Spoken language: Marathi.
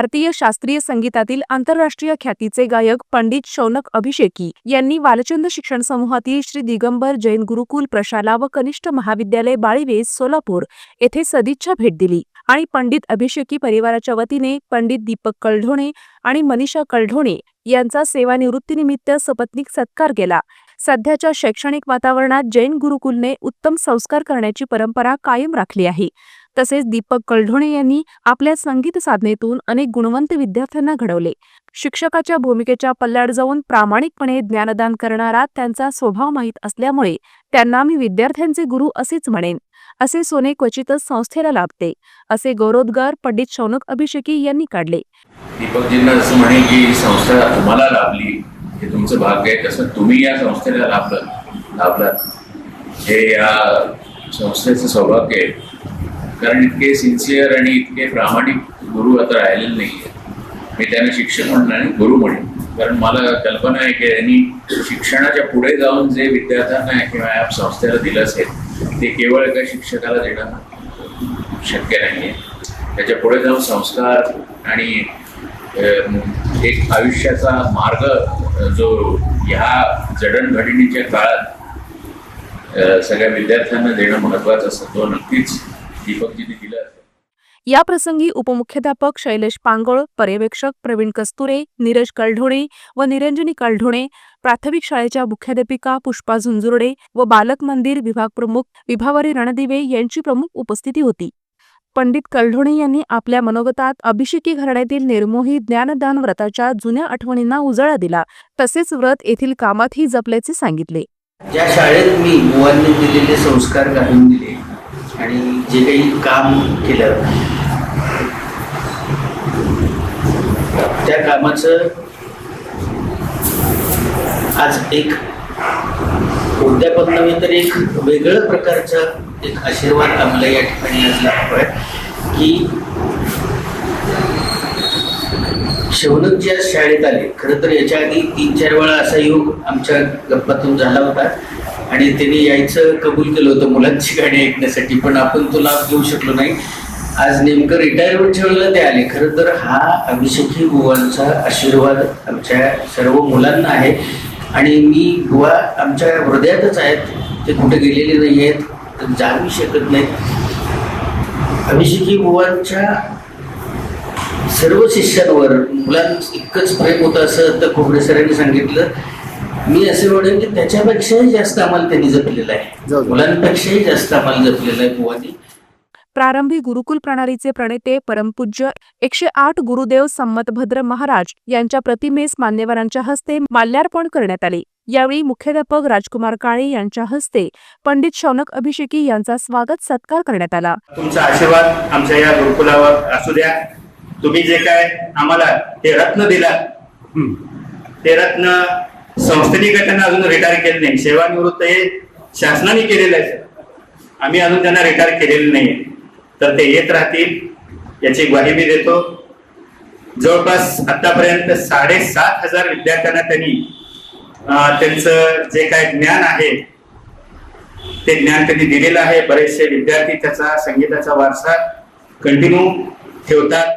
भारतीय शास्त्रीय संगीतातील आंतरराष्ट्रीय ख्यातीचे गायक पंडित शौनक अभिषेकी यांनी वालचंद शिक्षण समूहातील श्री दिगंबर जैन गुरुकुल प्रशाला व कनिष्ठ महाविद्यालय बाळीवेज सोलापूर येथे सदिच्छा भेट दिली आणि पंडित अभिषेकी परिवाराच्या वतीने पंडित दीपक कलढोणे आणि मनीषा कलढोणे यांचा सेवानिवृत्तीनिमित्त सपत्नीक सत्कार केला. सध्याच्या शैक्षणिक वातावरणात जैन गुरुकुलने उत्तम संस्कार करण्याची परंपरा कायम राखली आहे. तसेच दीपक कलढोणे यांनी आपल्या संगीत साधनेतून अनेक गुणवंत विद्यार्थ्यांना घडवले. शिक्षकाच्या भूमिकेच्या पल्ल्याड जाऊन प्रामाणिकपणे ज्ञानदान करणारा त्यांचा स्वभाव माहीत असल्यामुळे त्यांना मी विद्यार्थ्यांचे गुरु असेच म्हणेन. असे सोने क्वचितच संस्थेला लाभते असे गौरवोद्गार पंडित शौनक अभिषेकी यांनी काढले. दीपकजींना जसं म्हणे की संस्था तुम्हाला लाभली हे तुमचं भाग्य आहे तसं तुम्ही या संस्थेला लाभलं लाभलात. हे या संस्थेचं सौभाग्य आहे. कारण इतके सिन्सिअर आणि इतके प्रामाणिक गुरु आता राहिलेले नाही आहेत मी त्यांना शिक्षक म्हणणार आणि गुरु म्हणेन. कारण मला कल्पना आहे की यांनी शिक्षणाच्या पुढे जाऊन जे विद्यार्थ्यांना किंवा ॲप संस्थेला दिलं असेल ते केवळ एका शिक्षकाला देणं शक्य नाही आहे त्याच्या पुढे जाऊन संस्कार आणि एक आयुष्याचा मार्ग जो ह्या जडणघडणीच्या काळात सगळ्या विद्यार्थ्यांना देणं महत्वाचं असतं तो नक्कीच दीपकजीने दिलं असेल या प्रसंगी उपमुख्याध्यापक शैलेश पांगोळ पर्यवेक्षक प्रवीण कस्तुरे नीरज कलढोणे व निरंजनी कलढोणे प्राथमिक शाळेच्या मुख्याध्यापिका पुष्पा झुंजुर्डे व बालक मंदिर विभाग प्रमुख विभावरी रणदिवे यांची प्रमुख उपस्थिती होती. पंडित कलढोणे यांनी आपल्या मनोगतात अभिषेकी घराण्यातील निर्मोही ज्ञानदान व्रताच्या जुन्या आठवणींना उजाळा दिला. तसेच व्रत येथील कामातही जपल्याचे सांगितले. ज्या शाळेत मी दिलेले संस्कार घालून दिले आणि जे काही काम केलं त्या कामाचं आज एक उद्यापन नव्हे तर एक वेगळं प्रकारचा एक आशीर्वाद आम्हाला या ठिकाणी आज लाभतोय की शौनक आज शाळेत आले खरं तर याच्या आधी तीन चार वेळा असा योग आमच्या गप्पातून झाला होता. आणि त्यांनी यायचं कबूल केलं होतं मुलांची गाणी ऐकण्यासाठी पण आपण तो लाभ घेऊ शकलो नाही. आज नेमकं रिटायरमेंटच्या वेळेला ते आले. खरं तर हा अभिषेकी बुवांचा आशीर्वाद आमच्या सर्व मुलांना आहे. आणि मी बुवा आमच्या हृदयातच आहेत. ते कुठे गेलेले नाही आहेत तर जाऊ शकत नाहीत. अभिषेकी बुवांच्या सर्व शिष्यांवर मुलांचं इतकंच प्रेम होतं असं तर खोबरे सरांनी सांगितलं. मी असे म्हणेन की त्याच्यापेक्षाही जास्त आम्हाला त्यांनी जपलेलं आहे. मुलांपेक्षाही जास्त आम्हाला जपलेलं आहे बुवानी. प्रारंभी गुरुकुल प्रणालीचे प्रणेते परमपूज्य एकशे आठ गुरुदेव संमतभद्र महाराज यांच्या प्रतिमेस मान्यवरांच्या हस्ते माल्यार्पण करण्यात आले. यावेळी मुख्याध्यापक राजकुमार काळे यांच्या हस्ते पंडित शौनक अभिषेकी यांचा स्वागत सत्कार करण्यात आला. तुमचा आशीर्वाद आमच्या या गुरुकुलावर असू द्या. तुम्ही जे काय आम्हाला हे रत्न दिला ते रत्न संस्थेने काय त्यांना अजून रिटायर केलं नाही. सेवानिवृत्त हे शासनाने केलेलं आहे. आम्ही अजून त्यांना रिटायर केलेलं नाही तर ते येत राहतील याची ग्वाही मी देतो. जवळपास आतापर्यंत साडेसात हजार विद्यार्थ्यांना त्यांनी त्यांचं जे काय ज्ञान आहे ते ज्ञान त्यांनी दिलेलं आहे. बरेचसे विद्यार्थी त्याचा संगीताचा वारसा कंटिन्यू ठेवतात.